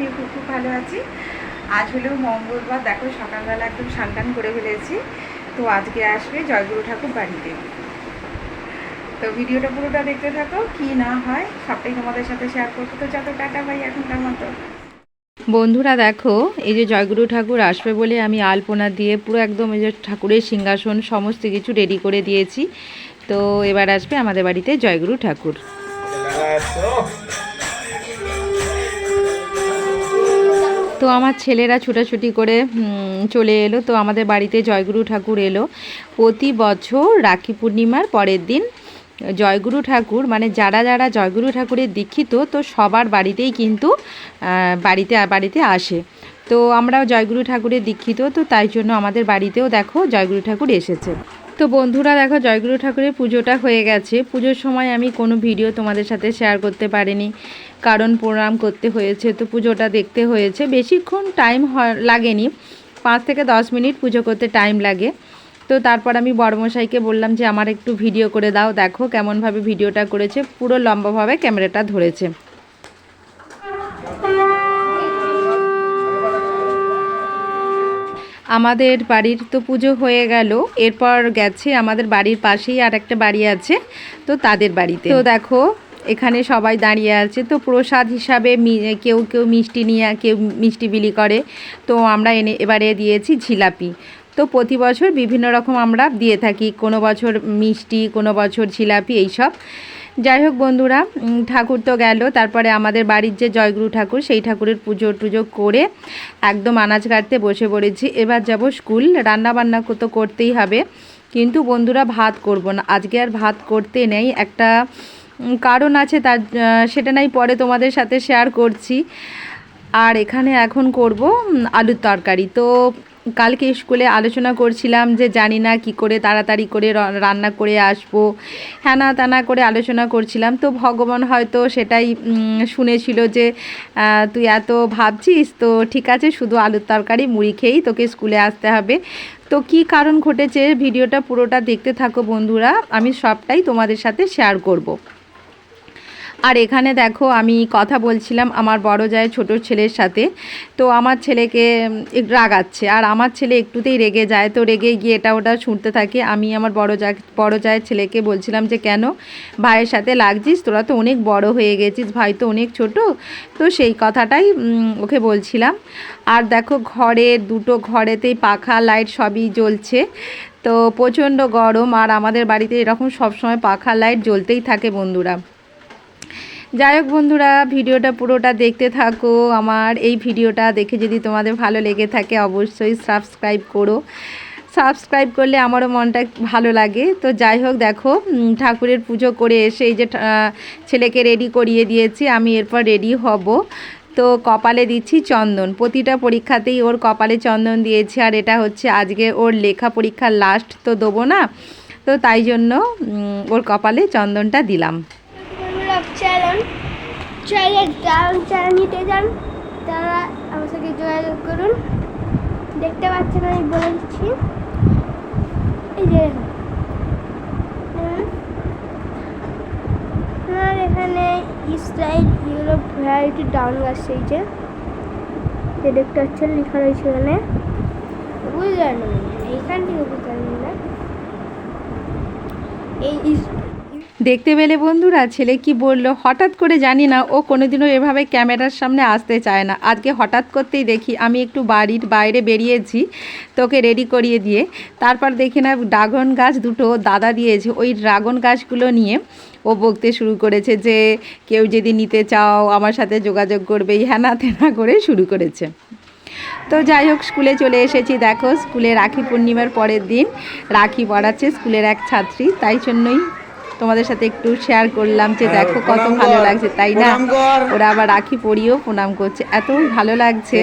আমি খুব খুব ভালো আছি। আজ হলেও মঙ্গলবার দেখো সকালবেলা একদম সানটান করে ফেলেছি। তো আজকে আসবে জয়গুরু ঠাকুর বাড়িতে। তো ভিডিওটা পুরোটা দেখতে থাকো কি না হয় সবটাই তোমাদের সাথে শেয়ার করব। তো যত টাটা ভাই এখনকার মতো। বন্ধুরা দেখো এই যে জয়গুরু ঠাকুর আসবে বলে আমি আলপনা দিয়ে পুরো একদম এই যে ঠাকুরের সিংহাসন সমস্ত কিছু রেডি করে দিয়েছি। তো এবার আসবে আমাদের বাড়িতে জয়গুরু ঠাকুর। তো আমার ছেলেরা ছুটাছুটি করে চলে এলো। তো আমাদের বাড়িতে জয়গুরু ঠাকুর এলো। প্রতি বছর রাখি পূর্ণিমার পরের দিন জয়গুরু ঠাকুর মানে যারা যারা জয়গুরু ঠাকুরের দীক্ষিত, তো সবার বাড়িতেই কিন্তু বাড়িতে বাড়িতে আসে। তো আমরাও জয়গুরু ঠাকুরের দীক্ষিত, তো তাই জন্য আমাদের বাড়িতেও দেখো জয়গুরু ঠাকুর এসেছে। তো বন্ধুরা দেখো জয়গুরু ঠাকুরের পুজোটা হয়ে গেছে। পুজোর সময় আমি কোনো ভিডিও তোমাদের সাথে শেয়ার করতে পারিনি, কারণ প্রণাম করতে হয়েছে, তো পুজোটা দেখতে হয়েছে। বেশিক্ষণ টাইম লাগেনি, পাঁচ থেকে দশ মিনিট পুজো করতে টাইম লাগে। তো তারপর আমি বড়মশাইকে বললাম যে, আমার একটু ভিডিও করে দাও, দেখো কেমনভাবে ভিডিওটা করেছে, পুরো লম্বাভাবে ক্যামেরাটা ধরেছে। আমাদের বাড়ির তো পুজো হয়ে গেল, এরপর গেছে আমাদের বাড়ির পাশেই আর একটা বাড়ি আছে, তো তাদের বাড়িতে। তো দেখো, এখানে সবাই দাঁড়িয়ে আছে, তো প্রসাদ হিসাবে কেউ কেউ মিষ্টি নিয়ে, কেউ মিষ্টি বিলি করে, তো আমরা এনে, এবারে দিয়েছি জিলাপি তো প্রতি বছর বিভিন্ন রকম আমরা দিয়ে থাকি, কোনো বছর মিষ্টি, কোনো বছর জিলাপি এইসব। যাই হোক বন্ধুরা ঠাকুর তো গেল। তারপরে আমাদের বাড়ির যে জয়গুরু ঠাকুর, সেই ঠাকুরের পুজো টুজো করে একদম আনাজ কাটতে বসে পড়েছি। এবার যাব স্কুল রান্না বান্না তো করতেই হবে। কিন্তু বন্ধুরা, ভাত করব না। আজকে আর ভাত করতে নেই। একটা কারণ আছে তার সেটা নাই, পরে তোমাদের সাথে শেয়ার করছি। আর এখানে এখন করব আলুর তরকারি। তো কালকে স্কুলে আলোচনা করছিলাম যে জানি না কি করে তাড়াতাড়ি করে রান্না করে আসব। হ্যানা তানা করে আলোচনা করছিলাম। তো ভগবান হয়তো সেটাই শুনেছিল যে তুই এত ভাবছিস, তো ঠিক আছে, শুধু আলুর তরকারি, মুড়ি খেয়েই তোকে স্কুলে আসতে হবে। তো কি কারণ ঘটেছে? ভিডিওটা পুরোটা দেখতে থাকো বন্ধুরা। আমি সবটাই তোমাদের সাথে শেয়ার করব। আর এখানে দেখো আমি কথা বলছিলাম আমার বড় যায় ছোট ছেলের সাথে। তো আমার ছেলেকে রাগাচ্ছে। আর আমার ছেলে একটুতেই রেগে যায়। তো রেগে গিয়ে এটা ওটা ছুটতে থাকে। আমি আমার বড় যা, বড় যায় ছেলেকে বলছিলাম যে, কেন? ভাইয়ের সাথে লাগছিস? তোরা তো অনেক বড় হয়ে গেছিস। ভাই তো অনেক ছোট। তো সেই কথাটাই ওকে বলছিলাম। আর দেখো ঘরে দুটো ঘরেতেই পাখা, লাইট সবই জ্বলছে। তো প্রচণ্ড গরম। আর আমাদের বাড়িতে এরকম সবসময় পাখা, লাইট জ্বলতেই থাকে বন্ধুরা। যাই হোক বন্ধুরা, ভিডিওটা পুরোটা দেখতে থাকো। আমার এই ভিডিওটা দেখে যদি তোমাদের ভালো লেগে থাকে, অবশ্যই সাবস্ক্রাইব করো। সাবস্ক্রাইব করলে আমারও মনটা ভালো লাগে। তো যাই হোক, দেখো ঠাকুরের পুজো করে এসে এই যে ছেলেকে রেডি করিয়ে দিয়েছি, আমি এরপর রেডি হব। তো কপালে দিচ্ছি চন্দন। প্রতিটা পরীক্ষাতেই ওর কপালে চন্দন দিয়েছি, আর এটা হচ্ছে আজকে ওর লেখা পরীক্ষার লাস্ট তো দেবো না। তো তাই জন্য ওর কপালে চন্দনটা দিলাম। চ্যানেল গান চ্যানেল নিতে যান। তারা আমার সাথে যোগাযোগ করুন। দেখতে পাচ্ছেন আমি বলে দিচ্ছি এই যে। আমার এখানে ইসরায়েল, ইউরোপ ভ্যারাইটি ডাউন আসছে এই যে। দেখতে পাচ্ছেন, লেখা রয়েছে এখানে। বুঝলেন? এইখান থেকে পারবেন না এই দেখতে পেলে বন্ধুরা, ছেলে কি বলল? হঠাৎ করে জানি না, ও কোনোদিনও এভাবে ক্যামেরার সামনে আসতে চায় না। আজকে হঠাৎ করতেই দেখি আমি একটু বাড়ির বাইরে বেরিয়েছি তোকে রেডি করিয়ে দিয়ে। তারপর দেখি না ড্রাগন গাছ দুটো দাদা দিয়েছে। ওই ড্রাগন গাছগুলো নিয়ে ও বকতে শুরু করেছে যে, কেউ যদি নিতে চাও, আমার সাথে যোগাযোগ করবে। হ্যানা তেনা করে শুরু করেছে। তো যাই হোক, স্কুলে চলে এসেছি। দেখো, স্কুলে রাখি পূর্ণিমার পরের দিন রাখি পড়াচ্ছে স্কুলের এক ছাত্রী। তাই জন্যই তোমাদের সাথে একটু শেয়ার করলাম যে দেখো কত ভালো লাগছে তাই না? ওরা আবার রাখি পরিয়েও প্রণাম করছে। এত ভালো লাগছে।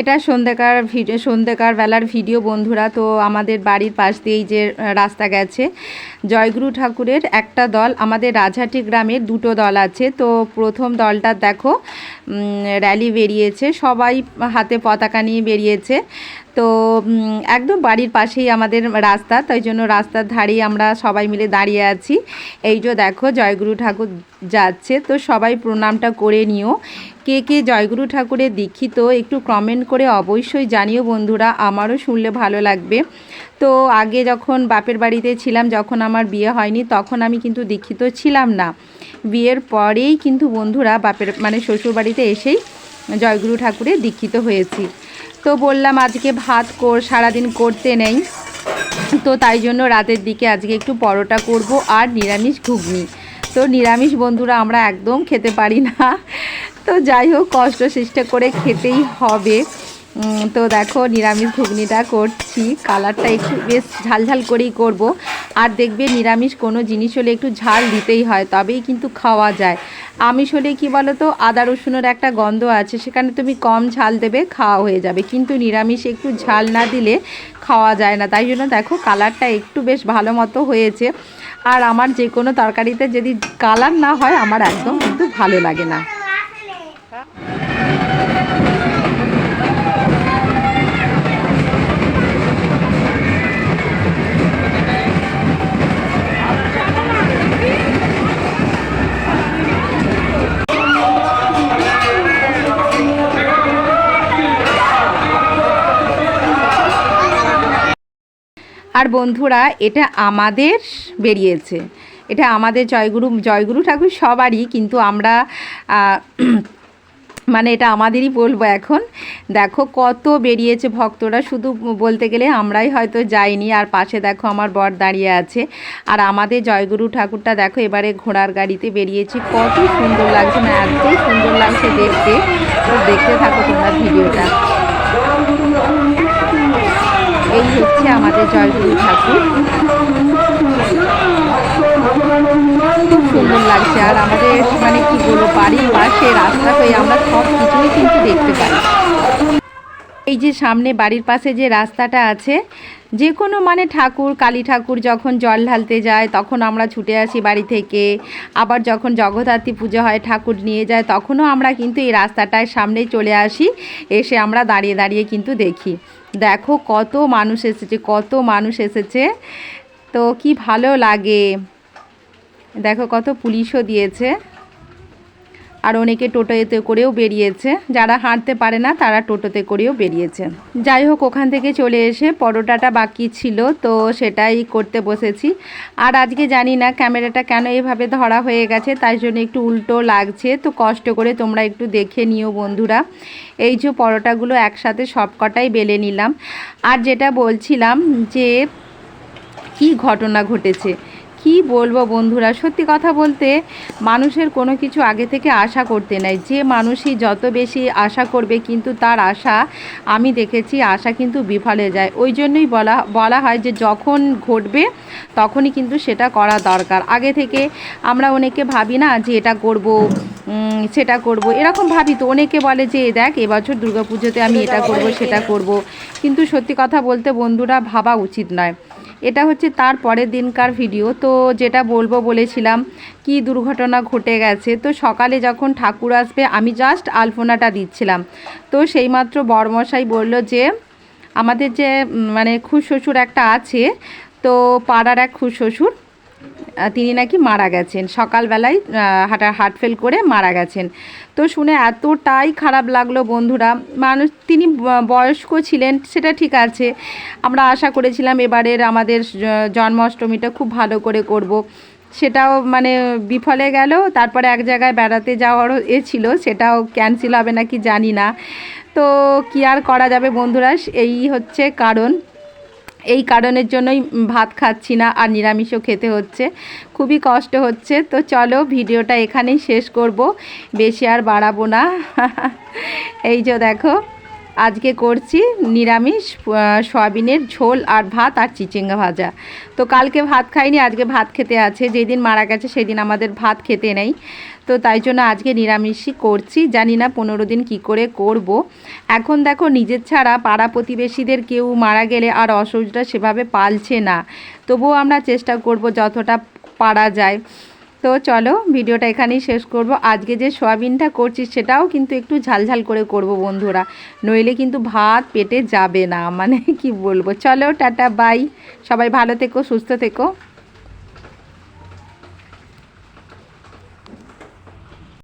এটা সন্ধ্যাকার ভিডিও, সন্ধ্যাকার বেলার ভিডিও বন্ধুরা। তো আমাদের বাড়ির পাশ দিয়েই যে রাস্তা গেছে। জয়গুরু ঠাকুরের একটা দল, আমাদের রাজহাটি গ্রামের দুটো দল আছে। তো প্রথম দলটা দেখো র্যালি বেরিয়েছে। সবাই হাতে পতাকা নিয়ে বেরিয়েছে। তো একদম বাড়ির পাশেই আমাদের রাস্তা, তাই জন্য রাস্তার ধারেই আমরা সবাই মিলে দাঁড়িয়ে আছি। এই যে দেখো, জয়গুরু ঠাকুর যাচ্ছে, তো সবাই প্রণামটা করে নিও। কে কে জয়গুরু ঠাকুরের দীক্ষিত, একটু কমেন্ট করে অবশ্যই জানিও বন্ধুরা, আমারও শুনলে ভালো লাগবে। তো আগে যখন বাপের বাড়িতে ছিলাম, যখন আমার বিয়ে হয়নি, তখন আমি কিন্তু দীক্ষিত ছিলাম না। বিয়ের পরেই কিন্তু বন্ধুরা বাপের মানে শ্বশুর বাড়িতে এসেই জয়গুরু ঠাকুরে দীক্ষিত হয়েছি। তো বললাম, আজকে ভাত কর, সারাদিন করতে নেই। তো তাই জন্য রাতের দিকে আজকে একটু পরোটা করব আর নিরামিষ ঘুগনি। তো নিরামিষ বন্ধুরা, আমরা একদম খেতে পারি না। তো যাই হোক, কষ্ট চেষ্টা করে খেতেই হবে। তো দেখো, নিরামিষ ঘুগনিটা করছি। কালারটা একটু বেশ ঝালঝাল করেই করব। আর দেখবে, নিরামিষ কোনো জিনিস হলে একটু ঝাল দিতেই হয়, তবেই কিন্তু খাওয়া যায়। আমিষ হলে কি বলো তো আদা রসুনের একটা গন্ধ আছে, সেখানে তুমি কম ঝাল দেবে, খাওয়া হয়ে যাবে। কিন্তু নিরামিষ একটু ঝাল না দিলে খাওয়া যায় না। তাই জন্য দেখো, কালারটা একটু বেশ ভালো মতো হয়েছে। আর আমার যে কোনো তরকারিতে যদি কালার না হয়, আমার একদম কিন্তু ভালো লাগে না। আর বন্ধুরা, এটা আমাদের বেরিয়েছে। এটা আমাদের জয়গুরু জয়গুরু ঠাকুর সবারই, কিন্তু আমরা মানে এটা আমাদেরই বলব এখন। দেখো কত বেরিয়েছে ভক্তরা, শুধু বলতে গেলে আমরাই হয়তো যাইনি। আর পাশে দেখো আমার বর দাঁড়িয়ে আছে। আর আমাদের জয়গুরু ঠাকুরটা দেখো এবারে ঘোড়ার গাড়িতে বেরিয়েছি। কত সুন্দর লাগছে না এত সুন্দর লাগছে দেখতে। দেখতে থাকো তোমরা ভিডিওটা। এই হচ্ছে আমাদের জয়গুরু ঠাকুর। খুব সুন্দর লাগছে। আর আমাদের মানে কি বলব, বাড়ির পাশে রাস্তা হয়ে আমরা সব কিছুই কিন্তু দেখতে পাই। এই যে সামনে বাড়ির পাশে যে রাস্তাটা আছে যে কোনো মানে ঠাকুর, কালী ঠাকুর যখন জল ঢালতে যায়, তখন আমরা ছুটে আসি বাড়ি থেকে। আবার যখন জগদ্ধাত্রী পুজো হয়, ঠাকুর নিয়ে যায়, তখনও আমরা কিন্তু এই রাস্তাটায় সামনেই চলে আসি। এসে আমরা দাঁড়িয়ে দাঁড়িয়ে কিন্তু দেখি। দেখো কত মানুষ এসেছে, কত মানুষ এসেছে। তো কি ভালো লাগে। দেখো কত পুলিশও দিয়েছে। আর অনেকে টোটোতে করেও বেরিয়েছে। যারা হাঁটতে পারে না, তারা টোটোতে করেও বেরিয়েছে। যাই হোক, ওখান থেকে চলে এসে পরোটাটা বাকি ছিল, তো সেটাই করতে বসেছি। আর আজকে জানি না ক্যামেরাটা কেন এভাবে ধরা হয়ে গেছে, তাই জন্য একটু উল্টো লাগছে। তো কষ্ট করে তোমরা একটু দেখে নিও বন্ধুরা। এই যে পরোটাগুলো একসাথে সব কটাই বেলে নিলাম। আর যেটা বলছিলাম যে, কি ঘটনা ঘটেছে? কি বলব বন্ধুরা? সত্যি কথা বলতে মানুষের কোনো কিছু আগে থেকে আশা করতে নাই। যে মানুষই যত বেশি আশা করবে কিন্তু তার আশা আমি দেখেছি, আশা কিন্তু বিফলে যায়। ওই জন্যই বলা বলা হয় যে যখন ঘটবে তখনই কিন্তু সেটা করা দরকার। আগে থেকে আমরা অনেকে ভাবি না যে এটা করব সেটা করব। এরকম ভাবি তো। অনেকে বলে যে "এ দেখ, এবছর দুর্গাপুজোতে আমি এটা করব, সেটা করব। কিন্তু সত্যি কথা বলতে বন্ধুরা, ভাবা উচিত নয়। এটা হচ্ছে তার পরের দিনকার ভিডিও তো যেটা বলব বলেছিলাম, কি দুর্ঘটনা ঘটে গেছে? তো সকালে যখন ঠাকুর আসবে, আমি জাস্ট আলপনাটা দিচ্ছিলাম। তো সেইমাত্র বরমশাই বলল যে, আমাদের যে মানে খুশ শ্বশুর একটা আছে, তো পাড়ার এক খুশ শ্বশুর তিনি নাকি মারা গেছেন। সকালবেলায় হাঁটা হার্ট ফেল করে মারা গেছেন। তো শুনে এতটাই খারাপ লাগল বন্ধুরা। মানুষ, তিনি বয়স্ক ছিলেন, সেটা ঠিক আছে। আমরা আশা করেছিলাম এবারের আমাদের জন্মাষ্টমীটা খুব ভালো করে করব। সেটাও মানে বিফলে গেল, তারপরে এক জায়গায় বেড়াতে যাওয়ারও এ ছিল, সেটাও ক্যান্সেল হবে নাকি জানি না। তো কি আর করা যাবে বন্ধুরা এই হচ্ছে কারণ। এই কারণের জন্যই ভাত খাচ্ছি না আর নিরামিষও খেতে হচ্ছে। খুবই কষ্ট হচ্ছে। তো চলো ভিডিওটা এখানেই শেষ করব। বেশি আর বাড়াবো না। এই যে দেখো, আজকে করছি নিরামিষ সয়াবিনের ঝোল আর ভাত আর চিচিঙ্গা ভাজা। তো কালকে ভাত খাইনি, আজকে ভাত খেতে আছে। যেদিন মারা গেছে সেদিন আমাদের ভাত খেতে নেই। তো তাই জন্য আজকে নিরামিষই করছি। জানি না পনেরো দিন কি করে করব। এখন দেখো নিজের ছাড়া পাড়া প্রতিবেশীদের কেউ মারা গেলে আর অসহ্যটা সেভাবে পালছে না। তবুও আমরা চেষ্টা করব যতটা পারা যায়। তো চলো ভিডিওটা এখানেই শেষ করব। আজকে যে সয়াবিনটা করছি সেটাও কিন্তু একটু ঝালঝাল করে করব বন্ধুরা। নইলে কিন্তু ভাত পেটে যাবে না। মানে কি বলব? চলো টাটা, বাই। সবাই ভালো থেকো, সুস্থ থেকো।